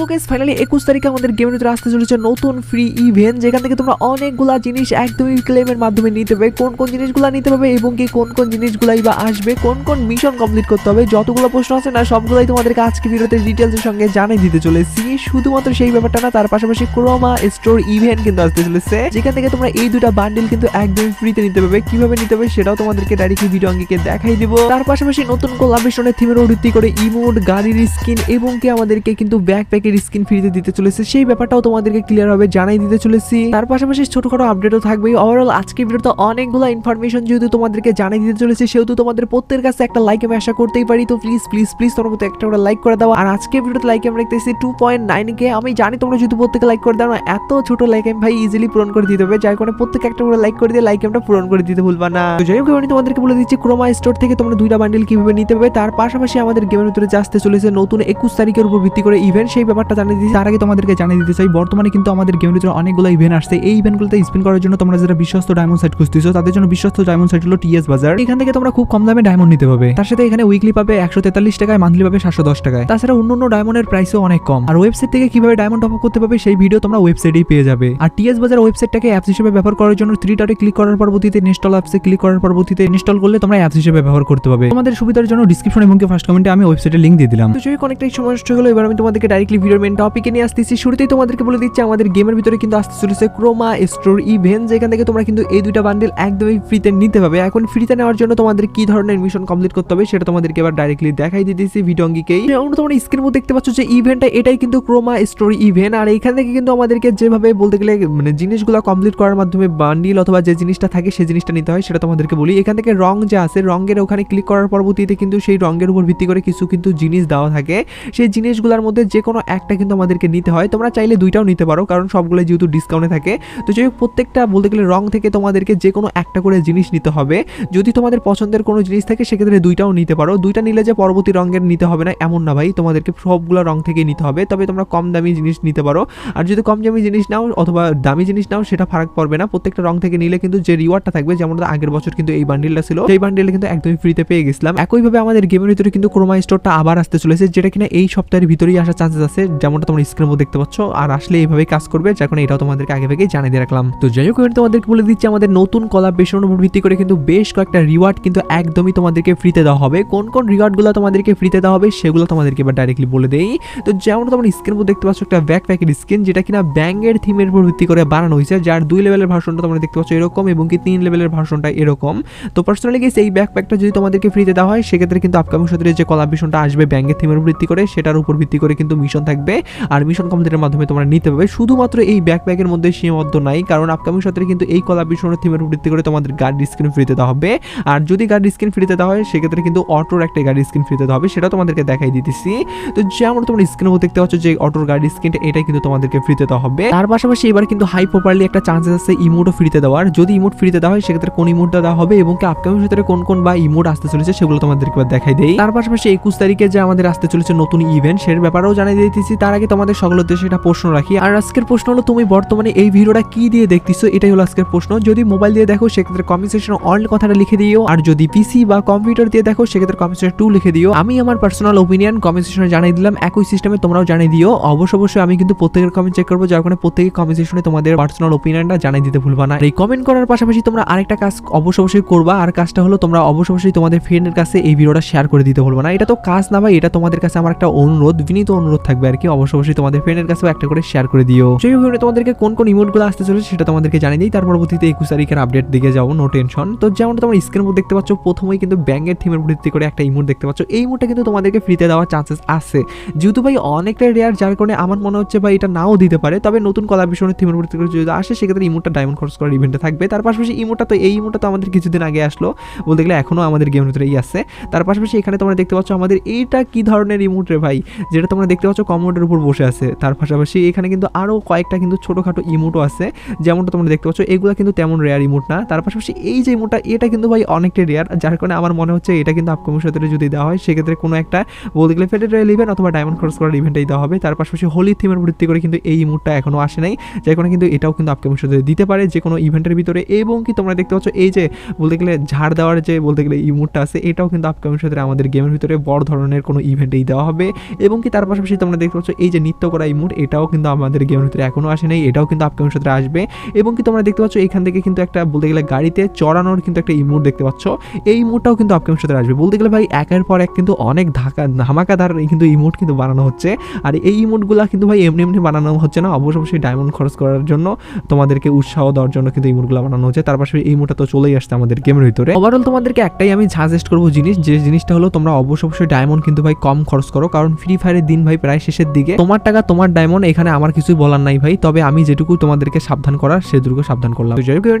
So guys finally একুশ তারিখে আমাদের গেমের ভিতরে আসতে চলেছে নতুন ফ্রি ইভেন্ট যেখান থেকে তোমরা অনেকগুলা জিনিস একদমই ক্লেমের মাধ্যমে নিতে পারবে। কোন কোন জিনিসগুলো নিতে পারবে এবং কি কোন কোন জিনিসগুলাই বা আসবে, কোন কোন মিশন কমপ্লিট করতে হবে, যতগুলো প্রশ্ন আছে না, সবগুলাই তোমাদেরকে আজকে ভিডিওতে ডিটেলসের সঙ্গে জানিয়ে দিতে চলেছি। শুধুমাত্র সেই ব্যাপারটা না, তার পাশাপাশি ক্রোমা স্টোর ইভেন্ট কিন্তু আসতে চলেছে, যেখান থেকে তোমরা এই দুটা বান্ডিল কিন্তু একদমই ফ্রিতে নিতে পারবে। কীভাবে নিতে হবে সেটাও তোমাদেরকে ডাইরেক্টলি ভিডিও অঙ্গিকে দেখাই দিব। তার পাশাপাশি নতুন কোলাবরেশনের থিমের ভিত্তি করে ইমোট গাড়ির স্কিন এবং কি আমাদেরকে কিন্তু ব্যাকপ্যাকের স্কিন ফ্রিতে দিতে চলেছে। সেই ব্যাপারটাও তোমাদেরকে ক্লিয়ার ভাবে জানাই দিতে চলেছি। তার পাশাপাশি ছোটখাটো আপডেটও থাকবে। ওভারঅল আজকে ভিডিওতে অনেকগুলো ইনফরমেশন যেহেতু তোমাদেরকে জানাই দিতে চলেছে, সেহেতু তোমাদের প্রত্যেকের কাছে একটা লাইক আমি আশা করতেই পারি। তো প্লিজ প্লিজ প্লিজ তোমরা মতো একটা করে লাইক করে দাও। আর আজকে ভিডিওতে লাইক আমরা দেখতেছি টু পয়েন্ট নাইন কে আমি জানি তোমরা যদি প্রত্যেকে লাইক করে দাও, না, এত ছোট লাইক আমি ভাই ইজিলি পূরণ করে দিতে হবে। যার কারণে প্রত্যেকে একটা করে লাইক করে দিয়ে লাইক আমরা পূরণ করে দিতে ভুলবা না। তো যাই হোক আমি তোমাদেরকে বলে দিচ্ছি ক্রোমা স্টোর থেকে তোমরা দুইটা বান্ডেল কীভাবে নিতে হবে তার পাশাপাশি আমাদের গেমের ভিতরে আসতে চলেছে নতুন একুশ তারিখের উপর ভিত্তি করে ইভেন্ট সেই ব্যাপারটা জানিয়ে দিচ্ছি তার আগে তোমাদেরকে জানিয়ে দিতে চাই, বর্তমানে কিন্তু আমাদের গেমের ভিতরে অনেকগুলো ইভেন্ট আসছে। এই ইভেন্টগুলোতে স্পিন করার জন্য তোমরা যারা বিশ্বস্ত ডায়মন্ড সাইট খুঁজতেছো, তাদের জন্য বিশ্বস্ত ডায়মন্ড সাইট হলো টিএস বাজার এখান থেকে তোমরা খুব কম দামে ডায়মন্ড নিতে পাবে তার সাথে এখানে উইকলি পাবে একশো তেতাল্লিশ টাকায় মান্থলি পাবে সাতশো দশ টাকায়। তাছাড়া অন্য অন্য ডায়মন্ডের প্রাইসও অনেক কম। আর ওয়েবসাইট থেকে কীভাবে ডায়মন্ড টপ করতে পারবে, সেই ভিডিও তোমরা ওয়েবসাইটেই পেয়ে যাবে। আর টিএস বাজার ওয়েবসাইটটাকে অ্যাপস হিসেবে ব্যবহার করার জন্য থ্রি ডটে ক্লিক করার পরবর্তীতে ইনস্টল অ্যাপসে ক্লিক করার পরবর্তীতে ইনস্টল করলে তোমরা অ্যাপস হিসেবে ব্যবহার করতে পারবে। তোমাদের সুবিধার জন্য ডিসক্রিপশন এবং ফার্স্ট কমেন্টে আমি ওয়েবসাইটের লিঙ্ক দিয়ে দিলাম। তো অনেকটাই নষ্ট হলো এবার আমি তোমাদেরকে ডাইরেক্টলি ভিডিওর মেন টপিকে নিয়ে আসতেছি। শুরুতেই তোমাদেরকে বলে দিচ্ছি, আমাদের গেমের ভিতরে কিন্তু আসতে চলেছে ক্রোমা স্টোর ইভেন্ট যেখান থেকে তোমরা কিন্তু এই দুইটা বান্ডেল একদমই ফ্রিতে নিতে পাবে এখন ফ্রিতে নেওয়ার জন্য তোমাদের কি ধরনের মিশন কমপ্লিট করতে হবে সেটা তোমাদেরকে এবার ডাইরেক্টলি দেখাই দিতেছি ভিডিও অঙ্গিকেই। যেমন তোমরা স্ক্রিনের মধ্যে দেখতে পাচ্ছ যে ইভেন্টটা এটাই কিন্তু ক্রোমা স্টোরি ইভেন্ট আর এখান থেকে কিন্তু আমাদেরকে যেভাবে বলতে গেলে মানে জিনিসগুলো কমপ্লিট করার মাধ্যমে বান্ডিল অথবা যে জিনিসটা থাকে সেই জিনিসটা নিতে হয়, সেটা তোমাদেরকে বলি। এখান থেকে রং যে আছে, রঙের ওখানে ক্লিক করার পরবর্তীতে কিন্তু সেই রঙের উপর ভিত্তি করে কিছু কিন্তু জিনিস দেওয়া থাকে। সেই জিনিসগুলোর মধ্যে যে কোনো একটা কিন্তু আমাদেরকে নিতে হয়। তোমরা চাইলে দুইটাও নিতে পারো, কারণ সবগুলো যেহেতু ডিসকাউন্টে থাকে। তো যাই প্রত্যেকটা বলতে গেলে রং থেকে তোমাদেরকে যে কোনো একটা করে জিনিস নিতে হবে। যদি তোমাদের পছন্দের কোনো জিনিস থাকে, সেক্ষেত্রে দুইটাও নিতে পারো। দুইটা নিলে যে পরবর্তী রঙের নিতে হবে না, এমন না ভাই। তোমাদেরকে সবগুলো রং থেকে নিতে হবে। তবে তোমরা কম দামি জিনিস নিতে পারো। আর যদি কম দামি জিনিস নাও অথবা দামি জিনিস নাও, সেটা ফারাক পড়বে না। প্রত্যেকটা রং থেকে নিলে কিন্তু যে রিওয়ার্ডটা থাকবে, যেমন আগের বছর কিন্তু এই বান্ডিলটা ছিল, সেই বান্ডিলটা কিন্তু একদমই ফ্রিতে পেয়ে গেছিলাম। একইভাবে আমাদের গেমের ভিতরে কিন্তু ক্রোমা স্টোরটা আবার আসতে চলেছে, যেটা কিনা এই সপ্তাহের ভিতরেই আসার চান্সেস আছে। যেমনটা তোমরা স্ক্রিনের মধ্যে দেখতে পাচ্ছ। আর আসলে এইভাবেই কাজ করবে কারণে এটাও তোমাদেরকে আগে থেকেই জানিয়ে দিয়ে রাখলাম। তো যাই হোক তোমাদেরকে বলে দিচ্ছি, আমাদের নতুন কলাবেশনের উপর ভিত্তি করে কিন্তু বেশ কয়েকটা রিওয়ার্ড কিন্তু একদমই তোমাদেরকে ফ্রিতে দেওয়া হবে। কোন কোন রিওয়ার্ডগুলো তোমাদেরকে ফ্রিতে দেওয়া হবে, সেগুলো তোমাদেরকে এবার ডাইরেক্টলি বলে দেই। তো যেমন তোমরা স্ক্রিনের মধ্যে দেখতে পাচ্ছ, একটা ব্যাক প্যাকের স্কিন যেটা কিনা ব্যাঙ্গের থিমের উপর ভিত্তি করে বানানো হয়েছে, যার দুই লেভেলের ভার্সনটা তোমরা দেখতে পাচ্ছ এরকম এবং কি তিন লেভেলের ভার্সনটা এরকম। তো পার্সোনালি গেছে এই ব্যাকপ্যাকটা যদি তোমাদেরকে ফ্রিতে দেওয়া হয়, সেক্ষেত্রে কিন্তু আপকামিং সত্রে যে কলাভিশনটা আসবে ব্যাঙ্গের থিমের উপর ভিত্তি করে, সেটার উপর ভিত্তি করে কিন্তু মিশন থাকবে আর মিশন কমপ্লিটের মাধ্যমে তোমরা নিতে পারবে। শুধুমাত্র এই ব্যাকপ্যাকের মধ্যে সীমাবদ্ধ নাই, কারণ আপকামিং সত্রে কিন্তু এই কলাভিশনের থিমের ভিত্তি করে তোমাদের গাড়ির স্ক্রিন ফ্রিতে দেওয়া হবে। আর যদি গাড়ির স্ক্রিন ফ্রিতে দেওয়া হয়, সেক্ষেত্রে কিন্তু অটোর একটা গাড়ির স্ক্রিন ফ্রিতে দেওয়া হবে, সেটা তোমাদেরকে দেখাই দিতেছি। তো যেমন তোমরা স্ক্রিনের মধ্যে দেখতে পাচ্ছ যে অটোর গাড়ির স্ক্রিনটা এটাই কিন্তু তোমাদেরকে ফ্রিতে দেওয়া হবে। তার পাশাপাশি এবার কিন্তু হাই প্রপারলি একটা চান্সেস আছে ইমোটও ফ্রিতে দেওয়ার। যদি ইমোট ফ্রিতে দেওয়া হয়, সেক্ষেত্রে কোন ইমোটটা দেওয়া হবে এবং আপকামিং সত্রে কোন কোন বা ইমোট আসতে চলেছে, সেগুলো তোমাদেরকে দেখাই দেই। তার পাশাপাশি একুশ তারিখে যে আমাদের আসতে চলেছে নতুন ইভেন্ট সের ব্যাপারেও জানিয়ে দিতেছি তার আগে তোমাদের সকল উদ্দেশ্যে একটা প্রশ্ন রাখি। আর আজকের প্রশ্ন হলো, তুমি বর্তমানে এই ভিডিওটা কি দিয়ে দেখতেছো? এটাই হলো আজকের প্রশ্ন। যদি মোবাইল দিয়ে দেখো, সেক্ষেত্রে কমেন্ট অল কথাটা লিখে দিও। আর যদি পিসি বা কম্পিউটার দিয়ে দেখো, সেক্ষেত্রে কমেন্ট টু লিখে দিও। আমি আমার পার্সোনাল ওপিনিয়ন কমেন্ট জানিয়ে দিলাম, একই সিস্টেমে তোমরাও জানিয়ে দিও। অবশ্য অবশ্যই আমি কিন্তু প্রত্যেকের কমেন্ট চেক করব, যার কারণে প্রত্যেকের কমেন্ট তোমাদের পার্সোনাল ওপিনিয়নটা জানিয়ে দিতে ভুলবা না। এই কমেন্ট করার পাশাপাশি তোমরা আরেকটা কাজ অবশ্য অবশ্যই করবা। আর কাজটা হলো, তোমরা অবশ্য অবশ্যই তোমাদের ফ্রেন্ডের কাছে এই ভিডিওটা শেয়ার করে দিতে ভুলবা না। এটা তো কাজ না ভাই, এটা তোমাদের কাছে আমার একটা অনুরোধ, বিনীত অনুরোধ থাকবে। আর কি, অবশ্য অবশ্যই তোমাদের ফ্রেন্ডের কাছেও একটা করে শেয়ার করে দিও। সেই ভিডিও তোমাদেরকে কোন কোন ইমোটগুলো আসতে চলেছে সেটা তোমাদেরকে জানিয়ে দিই। তার পরবর্তীতে একুশ তারিখের আপডেট দিকে যাব নো টেনশন তো যেমন তোমরা স্ক্রিনের মধ্যে দেখতে পাচ্ছ, প্রথমেই কিন্তু ব্যাঙ্গের থিমের ভিত্তি করে একটা ইমোট দেখতে পাচ্ছ। এই ইমোটটা কিন্তু তোমাদেরকে ফ্রিতে দেওয়ার চান্সেস আছে। যেহেতু ভাই অনেকটা রেয়ার যার কারণে আমার মনে হচ্ছে ভাই এটা নাও দিতে পারে। তবে নতুন কলা কলাভিশনের থিমের ভিত্তি করে যদি আসে, সেক্ষেত্রে ইমোটটা ডায়মন্ড খরচ করার ইভেন্টে থাকবে। তার পাশাপাশি ইমোটটা তো, এই ইমোটটা তো আমাদের কিছুদিন আগে আসলো। বলতে গেলে এখনও আমাদের গেমের ভিতরেই আছে। তার পাশাপাশি এখানে তোমরা দেখতে পাচ্ছ আমাদের এইটা কি ধরনের ইমোট রে ভাই? যেটা তোমরা দেখতে পাচ্ছ কমোডের উপর বসে আছে। তার পাশাপাশি এখানে কিন্তু আরও কয়েকটা কিন্তু ছোটোখাটো ইমোটও আছে। যেমনটা তোমরা দেখতে পাচ্ছ, এগুলো কিন্তু তেমন রেয়ার ইমোট না। তার পাশাপাশি এই যে ইমোটটা, এটা কিন্তু ভাই অনেকটা রেয়ার যার কারণে আমার মনে হচ্ছে এটা কিন্তু আপকামিং সাথে যদি দেওয়া হয়, সেক্ষেত্রে কোনো একটা বলতে গেলে ফেডারেল ইভেন্ট অথবা ডায়মন্ড খরচ করার ইভেন্টেই দেওয়া হবে। তার পাশাপাশি হোলি থিমের ভিত্তি করে কিন্তু এই ইমোটটা এখনও আসে নাই। যার কারণে কিন্তু এটাও কিন্তু আপকামিং সাথে দিতে পারে যে কোনো ইভেন্টের ভিতরে। এবং কি তোমরা দেখতে পাচ্ছ, এই যে বলতে গেলে ঝাড় দেওয়ার যে বলতে গেলে ইমোটটা আছে, এটাও কিন্তু আপকামিং সাথে আমাদের গেমের ভিতরে বড় ধরনের কোনো ইভেন্টেই দেওয়া হবে। এবং কি তার পাশাপাশি তোমরা দেখতে পাচ্ছ এই যে নৃত্য করা ইমোট এটাও কিন্তু আমাদের গেমের ভিতরে এখনও আসে নাই, এটাও কিন্তু আপকামিং সাথে আসবে। এবং কি তোমরা দেখতে পাচ্ছ, এখান থেকে কিন্তু একটা বলতে গেলে গাড়িতে চড়ানোর কিন্তু একটা ইমোট দেখতে পাচ্ছ, এই ইমোটটাও কিন্তু আপকামিং সাথে আসবে। বলতে গেলে ভাই, একের পর এক কিন্তু অনেক ধাকা ধামাকাদার কিন্তু ইমোট কিন্তু বানানো হচ্ছে। আর এই ইমোটগুলো কিন্তু ভাই, এমনি এমনি বানানো হচ্ছে না, অবশ্য অবশ্যই ডায়মন্ড খরচ করার জন্য তোমাদেরকে উৎসাহ দেওয়ার জন্য কিন্তু ইমোটগুলো বানানো হচ্ছে। তার পাশে এই ইমোটটা তো চলেই আসছে আমাদের গেমের ভিতরে। ওভারঅল তোমাদেরকে একটাই আমি সাজেস্ট করব জিনিস, যে জিনিসটা হলো তোমরা অবশ্য অবশ্যই ডায়মন্ড কিন্তু ভাই কম খরচ করো, কারণ ফ্রি ফায়ারের দিন ভাই প্রায় শেষের দিকে। তোমার টাকা, তোমার ডায়মন্ড এখানে আমার কিছুই বলার নাই ভাই। তবে আমি যেটুকু তোমাদেরকে সাবধান করার সেটুকু সাবধান করলাম।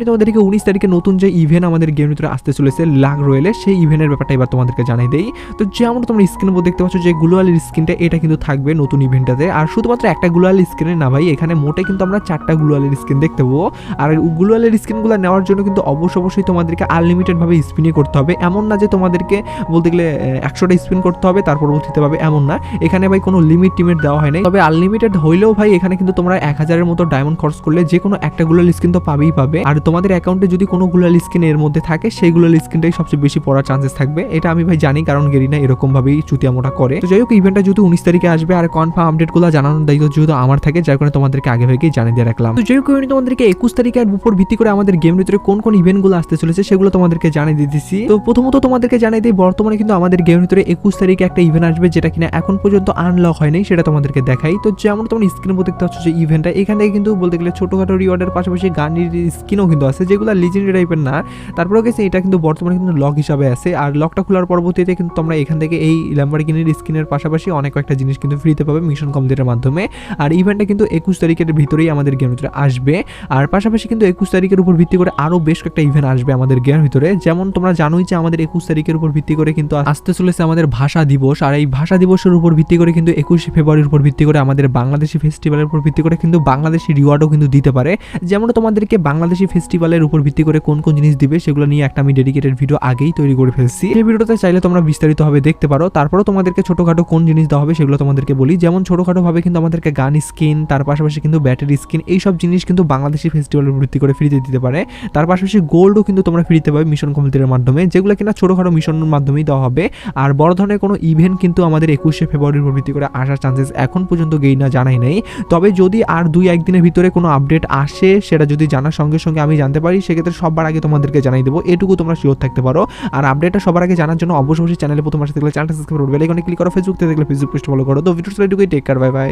তোমাদেরকে উনিশ তারিখে নতুন যে ইভেন্ট আমাদের গেমের ভিতরে আসতে চলেছে, লাগ রয়েলে, সেই ইভেন্টের ব্যাপারটা এবার তোমাদেরকে জানাই দেই। তো যেমন তোমরা স্ক্রিনের উপর দেখতে পাচ্ছ যে গ্লোয়ালের স্ক্রিনটা এটা কিন্তু থাকবে নতুন ইভেন্টটাতে আর শুধুমাত্র একটা গ্লোয়াল স্ক্রিনে না ভাই, এখানে মোটে কিন্তু আমরা চারটা গ্লোয়ালের স্ক্রিন দেখতে পাবো। আর গ্লোয়ালের স্ক্রিনগুলো নেওয়ার জন্য কিন্তু অবশ্য অবশ্যই তোমাদেরকে আনলিমিটেড ভাবে স্পিনই করতে হবে। এমন না যে তোমাদেরকে বলতে গেলে একশোটা স্পিন করতে হবে, তার পরবর্তীতে পাবে এমন না। এখানে ভাই কোনো লিমিট টিমিট দেওয়া হয় নাই। তবে আনলিমিটেড হইলেও ভাই, এখানে কিন্তু তোমরা এক হাজারের মতো ডায়মন্ড খরচ করলে যে কোনো একটা গুলাল স্কিন তো পাবেই পাবে। আর তোমাদের অ্যাকাউন্টে যদি কোনো গুলাল স্কিন এর মধ্যে থাকে সেই গুলাল স্কিনটাই সবচেয়ে বেশি পড়ার চান্সেস থাকবে। এটা আমি ভাই জানি, কারণ গেরিনা এরকম ভাবেই চুতিয়া মোটা করে। তো যাই হোক ইভেন্টটা যেহেতু উনিশ তারিখে আসবে, আর কনফার্ম আপডেটগুলো জানানোর দায়িত্ব যেহেতু আমার থাকে, যার কারণে তোমাদেরকে আগে থেকে জানিয়ে দিয়ে রাখলাম। তো যাই হোক আমি তোমাদেরকে একুশ তারিখের উপর ভিত্তি করে আমাদের গেম ভিতরে কোন কোন ইভেন্টগুলো আসতে চলেছে, সেগুলো তোমাদেরকে জানিয়ে দিতেছি তো প্রথমত তোমাদেরকে জানিয়ে দিই, বর্তমানে কিন্তু আমাদের গেম ভিতরে একুশ তারিখে একটা ইভেন্ট আসবে, যেটা কিনা এখন পর্যন্ত আনলক হয়নি সেটা তোমাদেরকে দেখাই। তো যেমন তোমার স্ক্রিনের উপর দেখতে পাচ্ছ যে ইভেন্টটা এখান কিন্তু বলতে গেলে ছোটোখাটো রিওয়ার্ডের পাশাপাশি গানের স্কিনও কিন্তু আছে, যেগুলো লিজেন্ডারি টাইপের না। তারপরেও গেছে, এটা কিন্তু বর্তমানে কিন্তু লক হিসাবে আছে। আর লকটা খোলার পরবর্তীতে কিন্তু তোমরা এখান থেকে এই ল্যাম্বারগিনির স্কিনের পাশাপাশি অনেক কয়েকটা জিনিস কিন্তু ফ্রিতে পাবে মিশন কমপ্লিটের মাধ্যমে। আর ইভেন্টটা কিন্তু একুশ তারিখের ভিতরেই আমাদের গেমের ভিতরে আসবে। আর পাশাপাশি কিন্তু একুশ তারিখের উপর ভিত্তি করে আরও বেশ কয়েকটা ইভেন্ট আসবে আমাদের গেমের ভিতরে। যেমন তোমরা জানোই যে আমাদের একুশ তারিখের উপর ভিত্তি করে কিন্তু আসতে চলেছে আমাদের ভাষা দিবস। আর এই ভাষা দিবসের উপর ভিত্তি করে কিন্তু একুশে ফেব্রুয়ারির উপর ভিত্তি করে, আমাদের বাংলাদেশি ফেস্টিভ্যালের উপর ভিত্তি করে কিন্তু বাংলাদেশি রিওয়ার্ডও কিন্তু দিতে পারে। যেমন তোমাদেরকে বাংলাদেশি ফেস্টিভ্যালের উপর ভিত্তি করে কোন কোন জিনিস দিবে, সেগুলো নিয়ে একটা আমি ডেডিকেটেড ভিডিও আগেই তৈরি করে ফেলছি। এই ভিডিওতে চাইলে তোমরা বিস্তারিতভাবে দেখতে পারো। তারপরেও তোমাদেরকে ছোটোখাটো কোন জিনিস দেওয়া হবে সেগুলো তোমাদেরকে বলি। যেমন ছোটোখাটোভাবে কিন্তু আমাদেরকে গান স্কিন তার পাশাপাশি কিন্তু ব্যাটারি স্কিন এইসব জিনিস কিন্তু বাংলাদেশি ফেস্টিভ্যালের উপর ভিত্তি করে ফ্রিতে দিতে পারে। তার পাশাপাশি গোল্ডও কিন্তু তোমরা ফ্রিতে পাবে মিশন কমপ্লিটের মাধ্যমে, যেগুলো কিনা ছোটোখাটো মিশনের মাধ্যমেই দেওয়া হবে। আর বড় ধরনের কোনো ইভেন্ট কিন্তু আমাদের একুশে ফেব্রুয়ারির উপর ভিত্তি করে আসার চান্সেস এখন পর্যন্ত গেইনা জানাই নাই। তবে যদি আর দুই একদিনের ভিতরে কোনো আপডেট আসে, সেটা যদি জানার সঙ্গে সঙ্গে আমি জানতে পারি, সেক্ষেত্রে সবার আগে তোমাদেরকে জানাই দেবো। এটুকু তোমরা শিওর থাকতে পারো। আর আপডেটটা সবার আগে জানার জন্য অবশ্যই চ্যানেলে প্রথম আসতে গেলে চ্যানেলটা সাবস্ক্রাইব করবে বেলাইকনে ক্লিক করো ফেসবুক থেকে দেখলে ফেসবুক পেজ ফলো করো। তো এটুকুই টেক কার বাই বাই